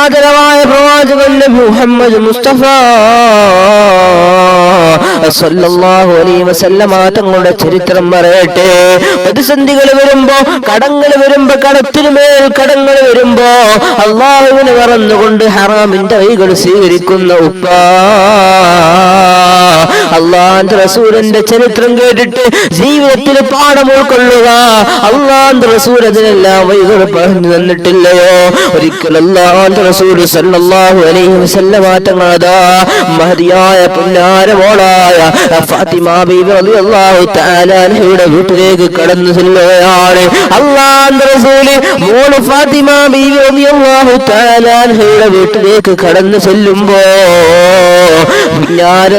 ആദരവായ പ്രവാചകൻ മുഹമ്മദ് മുസ്തഫ സല്ലല്ലാഹു അലൈഹി വസല്ലമ തങ്ങളുടെ ചരിത്രം പറയട്ടെ. പ്രതിസന്ധികൾ വരുമ്പോ കടങ്ങൾ വരുമ്പോ കടത്തിനു മേൽ കടങ്ങൾ വരുമ്പോ അള്ളാഹുവിനെ മറന്നുകൊണ്ട് ഹറാമിന്റെ വൈകൾ സ്വീകരിക്കുന്ന ഉപ്പ അള്ളാന്റെ റസൂലിന്റെ ചരിത്രം കേട്ടിട്ട് ജീവിതത്തിൽ പാഠം ഉൾക്കൊള്ളുക. അള്ളാന്റെ റസൂൽ അതിനെല്ലാം വൈകൾ പറഞ്ഞു തന്നിട്ടില്ലയോ? ഒരിക്കൽ അള്ളാന്റെ റസൂൽ സല്ലല്ലാഹു അലൈഹി വസല്ലമ തങ്ങളതാ മഹതിയായ പുന്നാരമോളായ ഫാത്തിമ ബീബി റളിയല്ലാഹു തആല അൻഹയുടെ വീട്ടിലേക്ക് കടന്നു ചെല്ലുകയാണ്. അള്ളാന്റെ റസൂൽ മോൾ ഫാത്തിമ ബീബി അൻഹയുടെ വീട്ടിലേക്ക് കടന്നു ചെല്ലുമ്പോ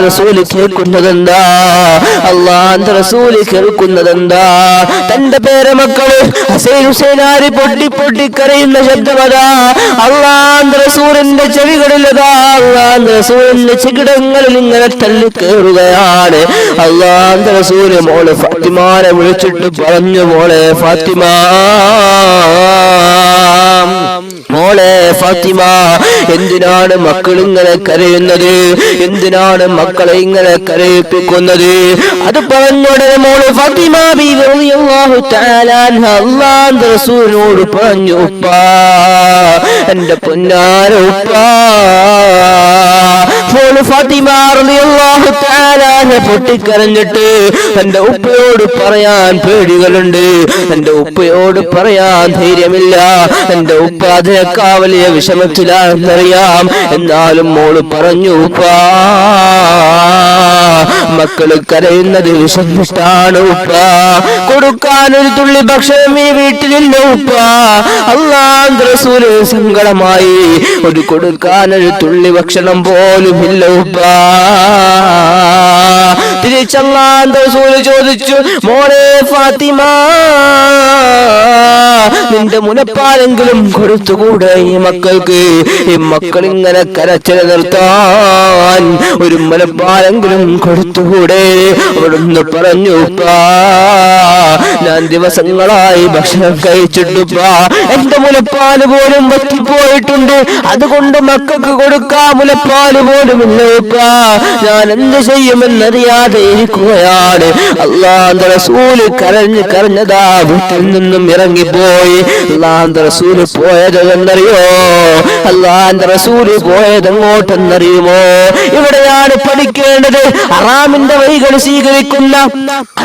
റസൂൽ കേൾക്കുന്നതെന്താ? അള്ളാന്റെ റസൂൽ കേൾക്കുന്നതെന്താ? തന്റെ പേരമക്കൾ ഹസൈൻ ഹുസൈനാരി പൊട്ടി പൊട്ടി കരയുന്ന ശബ്ദമതാ. അള്ളാന്റെ റസൂലിന്റെ ചെവികളിലതാ. അള്ളാന്റെ റസൂലിന്റെ ചികിടങ്ങളിൽ ഇങ്ങനെ തള്ളി കയറുകയാണ് അള്ളാന്റെ റസൂൽ മോൾ ഫാത്തിമാനെ വിളിച്ചിട്ട് പറഞ്ഞു മോളെ ഫാത്തിമ. മോളെ ഫാത്തിമ എന്തിനാണ് മക്കൾ ഇങ്ങനെ കരയുന്നത്? എന്തിനാണ് മക്കളെ ഇങ്ങനെ കരയിപ്പിക്കുന്നത്? അത് പറഞ്ഞുടനെ മോൾ ഫാത്തിമ റസൂലിനോട് പറഞ്ഞു ഉപ്പാ എന്റെ പൊന്നാര ഉപ്പാ പൊട്ടിക്കരഞ്ഞിട്ട് തന്റെ ഉപ്പയോട് പറയാൻ പേടികളുണ്ട്. തന്റെ ഉപ്പയോട് പറയാൻ ധൈര്യമില്ല. തന്റെ ഉപ്പ അതിനേക്കാ വലിയ വിഷമത്തിലാണെന്നറിയാം. എന്നാലും മോൾ പറഞ്ഞു ഉപ്പാ മക്കൾ കരയുന്നത് വിഷമിഷ്ടാണ് ഉപ്പ. കൊടുക്കാൻ ഒരു തുള്ളി ഭക്ഷണം ഈ വീട്ടിലില്ല ഉപ്പ. അള്ളാന്റെ റസൂൽ സങ്കടമായി. ഒരു കൊടുക്കാൻ ഒരു തുള്ളി ഭക്ഷണം പോലും ഇല്ല ഉപ്പ തിരിച്ചല്ലാന്റെ റസൂൽ ചോദിച്ചു മോളെ ഫാത്തിമ നിന്റെ മുനപ്പാലെങ്കിലും കൊടുത്തുകൂടെ ഈ മക്കൾക്ക്? ഈ മക്കൾ ഇങ്ങനെ കരച്ചിൽ നിർത്താൻ ഒരു മുലപ്പാലെങ്കിലും കൊടുത്തുകൂടെ? അവിടുന്ന് പറഞ്ഞു "ഉപ്പാ, ഞാൻ ദിവസങ്ങളായി ഭക്ഷണം കഴിച്ചിട്ടുപ്പാ എന്റെ മുലപ്പാൽ പോലും വറ്റിപ്പോയിട്ടുണ്ട്. അതുകൊണ്ട് മക്കൾക്ക് കൊടുക്കാ മുലപ്പാൽ പോലും ഇല്ല ഉപ്പാ. ഞാൻ എന്ത് ചെയ്യുമെന്നറിയാതെ ഇരിക്കുകയാണ് അള്ളാന്റെ റസൂൽ കരഞ്ഞ് കരഞ്ഞതാ വീട്ടിൽ നിന്നും ഇറങ്ങിപ്പോയി. അള്ളാന്റെ റസൂൽ പോയത് എന്നറിയോ അള്ളാന്റെ റസൂൽ പോയത് എങ്ങോട്ടെന്നറിയുമോ ഇവിടെയാണ് പഠിക്കേണ്ടത്. അറാമിന്റെ വൈകൾ സ്വീകരിക്കുന്ന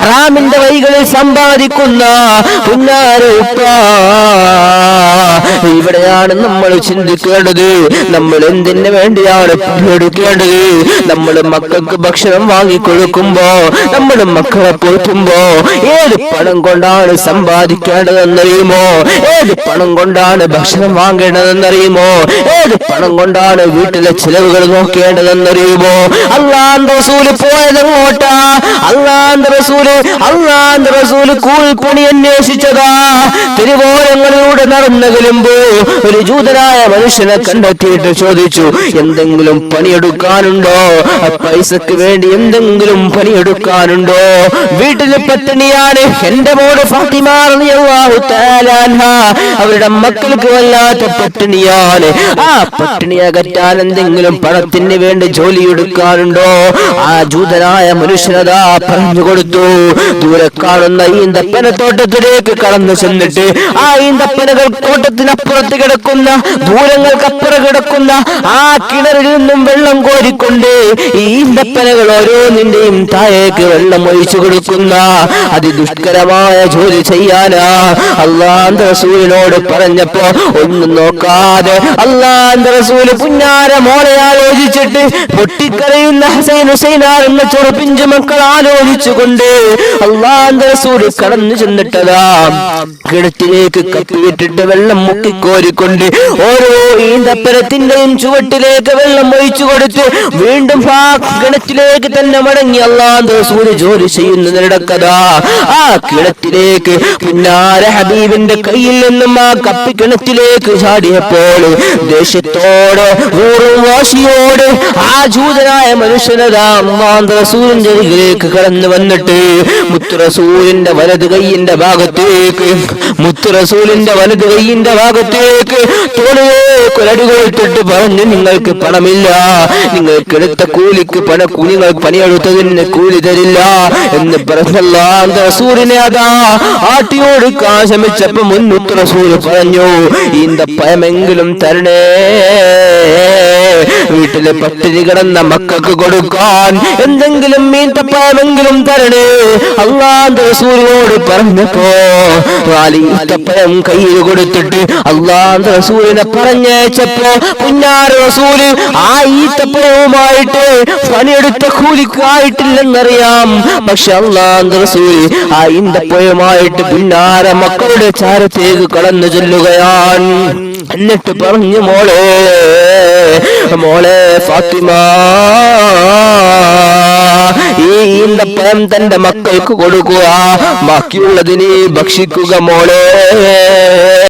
അറാമിന്റെ വൈകളിൽ സമ്പാദിക്കുന്ന ഇവിടെയാണ് നമ്മൾ ചിന്തിക്കേണ്ടത്. നമ്മൾ എന്തിനു വേണ്ടിയാണ് എടുക്കേണ്ടത് നമ്മൾ മക്കൾക്ക് ഭക്ഷണം വാങ്ങിക്കൊടുക്കുമ്പോ നമ്മുടെ മക്കളെ പോറ്റുമ്പോ ഏത് പണം കൊണ്ടാണ് സമ്പാദിക്കേണ്ടതെന്നറിയുമോ? ഏത് പണം കൊണ്ടാണ് ഭക്ഷണം വാങ്ങേണ്ടതെന്നറിയുമോ? ഏത് പണം കൊണ്ടാണ് വീട്ടിലെ ചിലവുകൾ നോക്കേണ്ടതെന്നറിയുമോ? അള്ളാന്റെ റസൂൽ പോയതങ്ങോട്ട. അള്ളാന്റെ അന്വേഷിച്ചതാ. തിരുവോരങ്ങളിലൂടെ നടന്നകലുമ്പോ ഒരു ജൂതനായ മനുഷ്യനെ കണ്ടെത്തിയിട്ട് ചോദിച്ചു എന്തെങ്കിലും പണിയെടുക്കാനുണ്ടോ? പൈസക്ക് വേണ്ടി എന്തെങ്കിലും പണിയെടുക്കാനുണ്ടോ? വീട്ടിൽ പട്ടിണിയാണ് എന്റെ മോട് അവരുടെ മക്കൾക്ക് വല്ലാത്ത പട്ടിണിയാണ്. ആ പട്ടിണി അകറ്റാൻ എന്തെങ്കിലും പണത്തിന് വേണ്ടി ജോലി എടുക്കാനുണ്ടോ? ആ ജൂതനായ മനുഷ്യനതാ പറഞ്ഞു കൊടുത്തു. ദൂരെ കാണുന്ന ഈന്തപ്പന തോട്ടത്തിലേക്ക് കടന്നു ചെന്നിട്ട് ആ ഈന്തപ്പനകൾ തോട്ടത്തിനപ്പുറത്ത് കിടക്കുന്ന ദൂരങ്ങൾക്കപ്പുറം കിടക്കുന്ന ആ കിണറിൽ നിന്നും വെള്ളം കോരിക്കൊണ്ട് ഈന്തപ്പനകൾ ഓരോന്നിന്റെയും താഴേക്ക് വെള്ളം ഒഴിച്ചു കൊടുക്കുന്ന അതിദുഷ്കരമായ ജോലി ചെയ്യാനാ അള്ളാന്ത റസൂലിനോട് പറഞ്ഞപ്പോ ഒന്നും നോക്കാതെ അള്ളാന്ത റസൂൽ പുന്നാര മോളെ ആലോചിച്ചിട്ട് പൊട്ടിക്കരയുന്ന ഹസൈൻ ഹുസൈനാർ എന്ന ചെറുപ്പിഞ്ചു മക്കൾ ആലോചിച്ചുകൊണ്ട് അള്ളാന്റെ റസൂൽ കടന്നു ചെന്നിട്ടതാ. കിണറ്റിലേക്ക് കപ്പിയിട്ടിട്ട് വെള്ളം മുക്കിക്കോരിക്കൊണ്ട് ഓരോ ഈന്തപ്പരത്തിന്റെയും ചുവട്ടിലേക്ക് വെള്ളം ഒഴിച്ചു കൊടുത്ത് വീണ്ടും കിണറ്റിലേക്ക് തന്നെ മടങ്ങി അള്ളാന്റെ റസൂൽ ജോലി ചെയ്യുന്നതിനിടക്കതാ. ആ കിണറ്റിലേക്ക് പിന്നാലെ ഹബീബിന്റെ കയ്യിൽ നിന്നും ആ കപ്പി കിണറ്റിലേക്ക് ചാടിയപ്പോൾ ദേഷ്യത്തോട് ഊറും വാശിയോട് ആ ജൂതനായ മനുഷ്യനതാ അള്ളാന്റെ റസൂലിന്റെ അരികിലേക്ക് കടന്നു വന്നിട്ട് മുത്തുറസൂലിന്റെ വലത് കൈയിന്റെ ഭാഗത്തേക്ക് മുത്തുറസൂലിന്റെ വലത് കൈയിന്റെ ഭാഗത്തേക്ക് തോളിലേക്ക് കൊലടി പറഞ്ഞു നിങ്ങൾക്ക് പണമില്ല. നിങ്ങൾക്ക് എടുത്ത കൂലിക്ക് പണ നിങ്ങൾ പണിയെടുത്തതിന് കൂലി തരില്ല. എന്ന് പറഞ്ഞല്ലാന്ത റസൂലിനെ അതാ ആട്ടിയോടുക്കാൻ ശ്രമിച്ചപ്പോ മുൻമുത്ത് റസൂൽ പറഞ്ഞു ഇന്ത പയമെങ്കിലും തരണേ. വീട്ടിലെ പട്ടിണി കിടന്ന മക്കൾക്ക് കൊടുക്കാൻ എന്തെങ്കിലും മീൻ മീൻതപ്പയമെങ്കിലും തരണേ. അള്ളാന്റെ റസൂലിനോട് പറഞ്ഞപ്പോ നാല് ഈത്തപ്പഴം കയ്യിൽ കൊടുത്തിട്ട് അള്ളാന്റെ റസൂലിനെ പറഞ്ഞയച്ചപ്പോ പുന്നാര റസൂൽ ആ ഈത്തപ്പഴവുമായിട്ട് പണിയെടുത്ത കൂലിക്കായിട്ടില്ലെന്നറിയാം പക്ഷെ അള്ളാന്റെ റസൂൽ ആ ഈന്തപ്പഴവുമായിട്ട് പുന്നാര മക്കളുടെ ചാരത്തേക്ക് കടന്നു ചെല്ലുകയാണ്. എന്നിട്ട് പറഞ്ഞു മോളെ മോളെ ഫാത്തിമ ഈ ഈന്തപ്പഴം തന്റെ മക്കൾക്ക് കൊടുക്കുക. ബാക്കിയുള്ളതിനെ ഭക്ഷിക്കുക മോളെ.